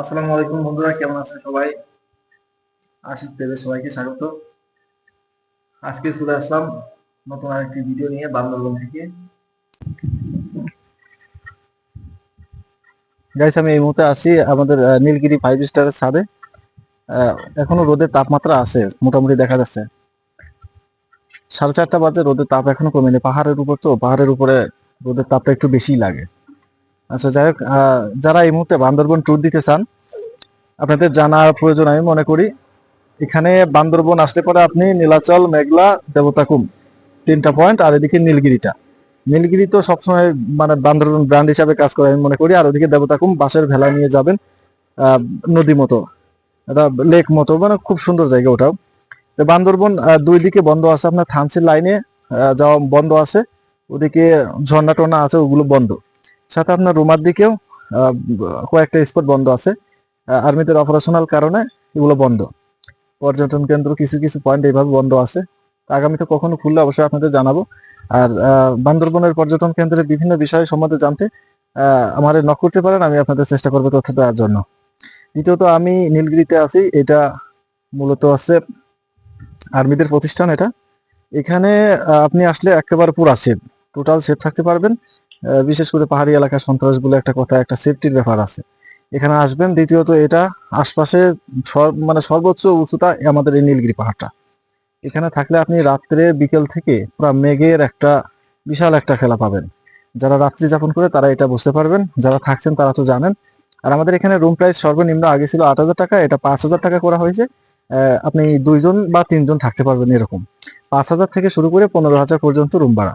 আসসালামু আলাইকুম বন্ধুরা, কেমন আছেন সবাই? আশিক পেজে সবাইকে স্বাগত। আজকে চলে আসলাম নতুন আরেকটি ভিডিও নিয়ে বান্দরবন থেকে। গাইস আমি এই মুহূর্তে আসি আমাদের নীলগিরি ফাইভ স্টারের ছাদে। এখনও রোদের তাপমাত্রা আছে, মোটামুটি দেখা যাচ্ছে। সাড়ে চারটা বাজে, রোদের তাপ এখনও কমেনি। পাহাড়ের উপর তো, পাহাড়ের উপরে রোদের তাপটা একটু বেশিই লাগে। আচ্ছা যাই হোক যারা এই মুহূর্তে বান্দরবন ট্যুর দিতে চান, আপনাদের জানার প্রয়োজন আমি মনে করি, এখানে বান্দরবন আসলে পরে আপনি নীলাচল, মেঘলা, দেবতাকুম, তিনটা পয়েন্ট আর এদিকে নীলগিরিটা। নীলগিরি তো সবসময় মানে বান্দরবন ব্র্যান্ড হিসাবে কাজ করে, আমি মনে করি, আর ওদিকে দেবতাকুম বাসের ভেলা নিয়ে যাবেন নদী মতো, এটা লেক মতো মানে খুব সুন্দর জায়গা ওটাও। বান্দরবন দুই দিকে বন্ধ আছে, আপনার থানসির লাইনে যাওয়া বন্ধ আছে, ওদিকে ঝর্ণা টর্ণা আছে, ওগুলো বন্ধ। সাথে আপনার রুমার দিকেও কয়েকটা স্পট বন্ধ আছে। আর্মিদের অপারেশনাল কারণে এগুলো বন্ধ। পর্যটন কেন্দ্র কিছু কিছু পয়েন্ট এইভাবে বন্ধ আছে। আগামীতে কখনো খুললে অবশ্যই আপনাদের জানাব। আর বান্দরবনের পর্যটন কেন্দ্রের বিভিন্ন বিষয় সম্বন্ধে জানতে আহ, আমাদের নক করতে পারেন আমি আপনাদের চেষ্টা করব তথ্য দেওয়ার জন্য। দ্বিতীয়ত আমি নীলগিরিতে আছি। এটা মূলত আছে আর্মিদের প্রতিষ্ঠান এটা। এখানে আপনি আসলে একেবারে পুরা সেফ টোটাল সেফ থাকতে পারবেন। বিশেষ করে পাহাড়ি এলাকার সন্ত্রাসগুলো একটা কথা, একটা সেফটির ব্যাপার আছে। এখানে আসবেন, দ্বিতীয়ত এটা আশপাশে মানে সর্বোচ্চ উঁচুটা আমাদের এই নীলগিরি পাহাড়টা। এখানে থাকলে আপনি রাত্রে, বিকেল থেকে পুরো মেঘের একটা বিশাল একটা খেলা পাবেন। যারা রাত্রি যাপন করে তারা এটা বুঝতে পারবেন, যারা থাকছেন তারা তো জানেন। আর আমাদের এখানে রুম প্রাইস সর্বনিম্ন আগে ছিল আট হাজার টাকা, এটা পাঁচ হাজার টাকা করা হয়েছে। আপনি দুইজন বা তিনজন থাকতে পারবেন এরকম। পাঁচ হাজার থেকে শুরু করে পনেরো হাজার পর্যন্ত রুম ভাড়া।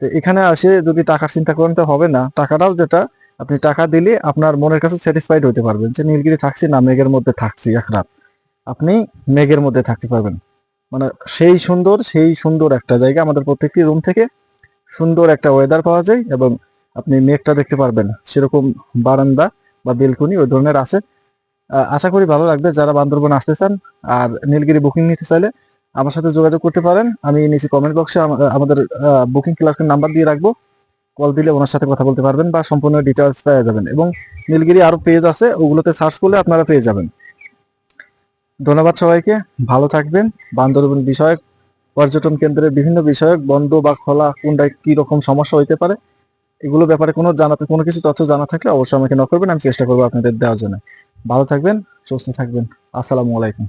তো এখানে আসে যদি টাকার চিন্তা করেন তো হবে না। টাকাটাও যেটা, আপনি টাকা দিলে আপনার মনের কাছে স্যাটিসফাইড হতে পারবেন যে নীলগিরি থাকছি না, মেঘের মধ্যে থাকছি এক রাত। আপনি মেঘের মধ্যে থাকতে পারবেন। মানে সেই সুন্দর সেই সুন্দর একটা জায়গা আমাদের প্রত্যেকটি রুম থেকে সুন্দর একটা ওয়েদার পাওয়া যায় এবং আপনি মেঘটা দেখতে পারবেন। সেরকম বারান্দা বা বেলকুনি ওই ধরনের আছে। আশা করি ভালো লাগবে। যারা বান্দরবন আসতে চান আর নীলগিরি বুকিং নিতে চাইলে আমার সাথে যোগাযোগ করতে পারেন। আমি নিচে কমেন্ট বক্সে আমাদের বুকিং ক্লার্কের নাম্বার দিয়ে রাখব। কল দিলে ওনার সাথে কথা বলতে পারবেন বা সম্পূর্ণ ডিটেলস পেয়ে যাবেন এবং নীলগিরি আরও পেজ আছে, ওগুলোতে সার্চ করলে আপনারা পেয়ে যাবেন। ধন্যবাদ সবাইকে, ভালো থাকবেন। বান্দরবন বিষয়ক, পর্যটন কেন্দ্রের বিভিন্ন বিষয়ক বন্ধ বা খোলা, কোনটায় কি রকম সমস্যা হইতে পারে, এগুলো ব্যাপারে কোনো জানাতে, কোনো কিছু তথ্য জানা থাকলে অবশ্যই আমাকে ন করবেন, আমি চেষ্টা করব আপনাদের দেওয়ার জন্য। ভালো থাকবেন, সুস্থ থাকবেন। আসসালামু আলাইকুম।